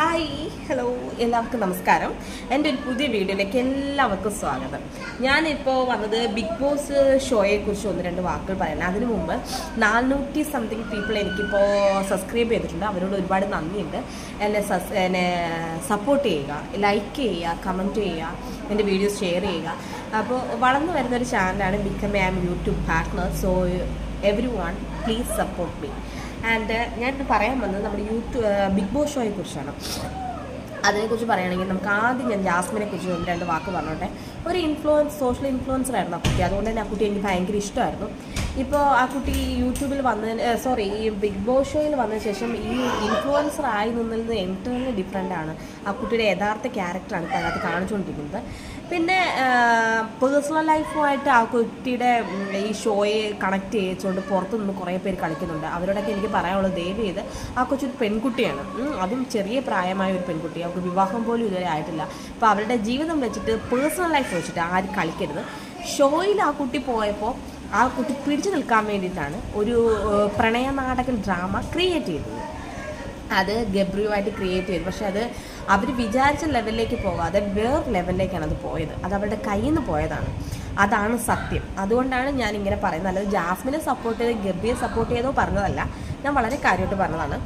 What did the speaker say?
Hi hello എല്ലാവർക്കും നമസ്കാരം. എന്റെ ഒരു പുതിയ വീഡിയോയിലേക്ക് എല്ലാവർക്കും സ്വാഗതം. ഞാനിപ്പോൾ വന്നത് ബിഗ് ബോസ് ഷോയെ കുറിച്ച് ഒന്ന് രണ്ട് വാക്കുകൾ പറയണം അതിനു മുമ്പ് നാനൂറ്റി സംതിങ് പീപ്പിൾ എനിക്കിപ്പോൾ സബ്സ്ക്രൈബ് ചെയ്തിട്ടുണ്ട്. അവരോട് ഒരുപാട് നന്ദിയുണ്ട്. എന്നെ സസ് എന്നെ സപ്പോർട്ട് ചെയ്യുക ലൈക്ക് ചെയ്യുക കമന്റ് ചെയ്യുക എന്റെ വീഡിയോസ് ഷെയർ ചെയ്യുക. അപ്പോൾ വളർന്നു വരുന്നൊരു ചാനലാണ് become am YouTube partner so everyone please support me and ഞാൻ പറയാൻ വന്നത് നമ്മുടെ യൂട്യൂബ് ബിഗ് ബോസ് ഷോയെ കുറിച്ചാണ്. അതിനെക്കുറിച്ച് പറയുകയാണെങ്കിൽ നമുക്ക് ആദ്യം ഞാൻ ജാസ്മിനെ കുറിച്ച് ഒന്ന് രണ്ട് വാക്ക് പറഞ്ഞോട്ടെ. ഒരു ഇൻഫ്ലുവൻസ് സോഷ്യൽ ഇൻഫ്ലുവൻസർ ആയിരുന്നു ആ കുട്ടി. അതുകൊണ്ട് തന്നെ ആ കുട്ടി എനിക്ക് ഭയങ്കര ഇഷ്ടമായിരുന്നു. ഇപ്പോൾ ആ കുട്ടി യൂട്യൂബിൽ വന്നതിന് സോറി ഈ ബിഗ് ബോസ് ഷോയിൽ വന്നതിന് ശേഷം ഈ ഇൻഫ്ലുവൻസർ ആയി നിന്നത് നിന്ന് എന്റർലി ഡിഫറെന്റ് ആണ്. ആ കുട്ടിയുടെ യഥാർത്ഥ ക്യാരക്ടറാണ് ഇപ്പോൾ അതിനകത്ത് കാണിച്ചുകൊണ്ടിരിക്കുന്നത്. പിന്നെ പേഴ്സണൽ ലൈഫുമായിട്ട് ആ കുട്ടിയുടെ ഈ ഷോയെ കണക്ട് ചെയ്യിച്ചുകൊണ്ട് പുറത്തു നിന്ന് കുറേ പേര് കളിക്കുന്നുണ്ട്. അവരോടൊക്കെ എനിക്ക് പറയാനുള്ളത് ദയവ് ചെയ്ത് ആ കൊച്ചൊരു പെൺകുട്ടിയാണ്. അതും ചെറിയ പ്രായമായ ഒരു പെൺകുട്ടി. അവർക്ക് വിവാഹം പോലും ഇതുവരെ ആയിട്ടില്ല. അപ്പോൾ അവരുടെ ജീവിതം വെച്ചിട്ട് പേഴ്സണൽ ലൈഫ് വെച്ചിട്ട് ആരും കളിക്കരുത്. ഷോയിൽ ആ കുട്ടി പോയപ്പോൾ ആ കുട്ടി പിടിച്ചു നിൽക്കാൻ വേണ്ടിയിട്ടാണ് ഒരു പ്രണയ നാടകം ഡ്രാമ ക്രിയേറ്റ് ചെയ്തത്. അത് ഗബ്രിയുമായിട്ട് ക്രിയേറ്റ് ചെയ്തു. പക്ഷെ അത് അവർ വിചാരിച്ച ലെവലിലേക്ക് പോകാതെ വേറെ ലെവലിലേക്കാണ് അത് പോയത്. അത് അവരുടെ കയ്യിൽ നിന്ന് പോയതാണ്. അതാണ് സത്യം. അതുകൊണ്ടാണ് ഞാൻ ഇങ്ങനെ പറയുന്നത്. അല്ലാതെ ജാസ്മിനെ സപ്പോർട്ട് ചെയ്ത് ഗബ്രിയെ സപ്പോർട്ട് ചെയ്തോ പറഞ്ഞതല്ല. ഞാൻ വളരെ കാര്യമായിട്ട് പറഞ്ഞതാണ്.